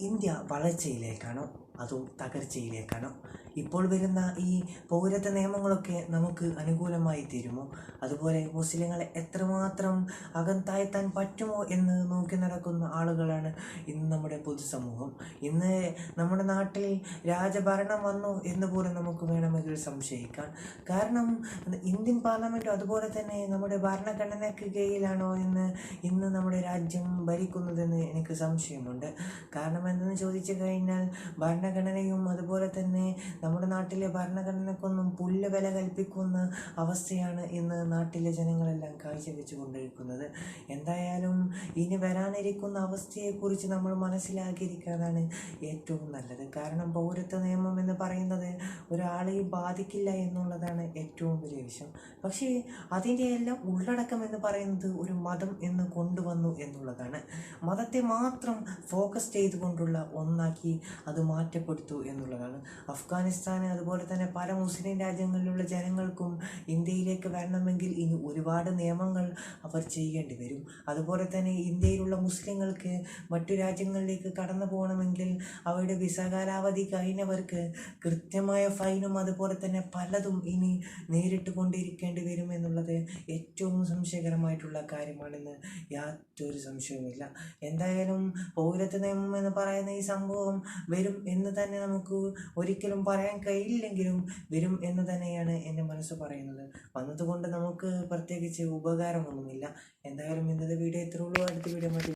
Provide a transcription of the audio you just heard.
India വളർച്ചയിലേക്കാണോ അതോ തകർച്ചയിലേക്കാണോ ഇപ്പോൾ വരുന്ന ഈ പൗരത്വ നിയമങ്ങളൊക്കെ നമുക്ക് അനുകൂലമായി തീരുമോ? അതുപോലെ മുസ്ലിങ്ങളെ എത്രമാത്രം അകത്താഴ്ത്താൻ പറ്റുമോ എന്ന് നോക്കി നടക്കുന്ന ആളുകളാണ് ഇന്ന് നമ്മുടെ പൊതുസമൂഹം. ഇന്ന് നമ്മുടെ നാട്ടിൽ രാജഭരണം വന്നു എന്ന് പോലും നമുക്ക് വേണമെങ്കിൽ സംശയിക്കാം. കാരണം ഇന്ത്യൻ പാർലമെന്റും അതുപോലെ തന്നെ നമ്മുടെ ഭരണഘടനയ്ക്ക് കീഴിലാണോ എന്ന് ഇന്ന് നമ്മുടെ രാജ്യം ഭരിക്കുന്നതെന്ന് എനിക്ക് സംശയമുണ്ട്. കാരണം എന്തെന്ന് ചോദിച്ചു കഴിഞ്ഞാൽ ഭരണഘടനയും അതുപോലെ തന്നെ നമ്മുടെ നാട്ടിലെ ഭരണഘടനക്കൊന്നും പുല്ല് വില കൽപ്പിക്കുന്ന അവസ്ഥയാണ് ഇന്ന് നാട്ടിലെ ജനങ്ങളെല്ലാം കാഴ്ചവെച്ചു കൊണ്ടിരിക്കുന്നത് എന്തായാലും ഇനി വരാനിരിക്കുന്ന അവസ്ഥയെക്കുറിച്ച് നമ്മൾ മനസ്സിലാക്കിയിരിക്കാനാണ് ഏറ്റവും നല്ലത്. കാരണം പൗരത്വ നിയമം എന്ന് പറയുന്നത് ഒരാളെയും ബാധിക്കില്ല എന്നുള്ളതാണ് ഏറ്റവും വലിയ വിഷയം. പക്ഷേ അതിന്റെ എല്ലാം ഉള്ളടക്കം എന്ന് പറയുന്നത് ഒരു മതം എന്ന് കൊണ്ടുവന്നു എന്നുള്ളതാണ്. മതത്തെ മാത്രം ഫോക്കസ് ചെയ്തുകൊണ്ടുള്ള ഒന്നാക്കി അത് മാറ്റപ്പെടുത്തു എന്നുള്ളതാണ്. അഫ്ഗാനിസ്ഥാൻ അതുപോലെ തന്നെ പല മുസ്ലിം രാജ്യങ്ങളിലുള്ള ജനങ്ങൾക്കും ഇന്ത്യയിലേക്ക് വരണമെങ്കിൽ ഇനി ഒരുപാട് നിയമങ്ങൾ അവർ ചെയ്യേണ്ടി വരും. അതുപോലെ തന്നെ ഇന്ത്യയിലുള്ള മുസ്ലിങ്ങൾക്ക് മറ്റു രാജ്യങ്ങളിലേക്ക് കടന്നു പോകണമെങ്കിൽ അവരുടെ വിസ കാലാവധി കഴിഞ്ഞവർക്ക് കൃത്യമായ ഫൈനും അതുപോലെ തന്നെ പലതും ഇനി നേരിട്ട് കൊണ്ടിരിക്കേണ്ടി വരും എന്നുള്ളത് ഏറ്റവും സംശയകരമായിട്ടുള്ള കാര്യമാണെന്ന് യാതൊരു സംശയവുമില്ല. എന്തായാലും പൗരത്വ നിയമം എന്ന് പറയുന്ന ഈ സംഭവം വരും എന്ന് തന്നെ നമുക്ക് ഒരിക്കലും പറയാൻ കഴിയില്ലെങ്കിലും വരും എന്ന് തന്നെയാണ് എന്റെ മനസ്സ് പറയുന്നത്. വന്നതുകൊണ്ട് നമുക്ക് പ്രത്യേകിച്ച് ഉപകാരമൊന്നുമില്ല. എന്തായാലും ഇന്നത്തെ വീഡിയോ ഇത്രയുള്ളൂ അടുത്ത വീഡിയോ മതി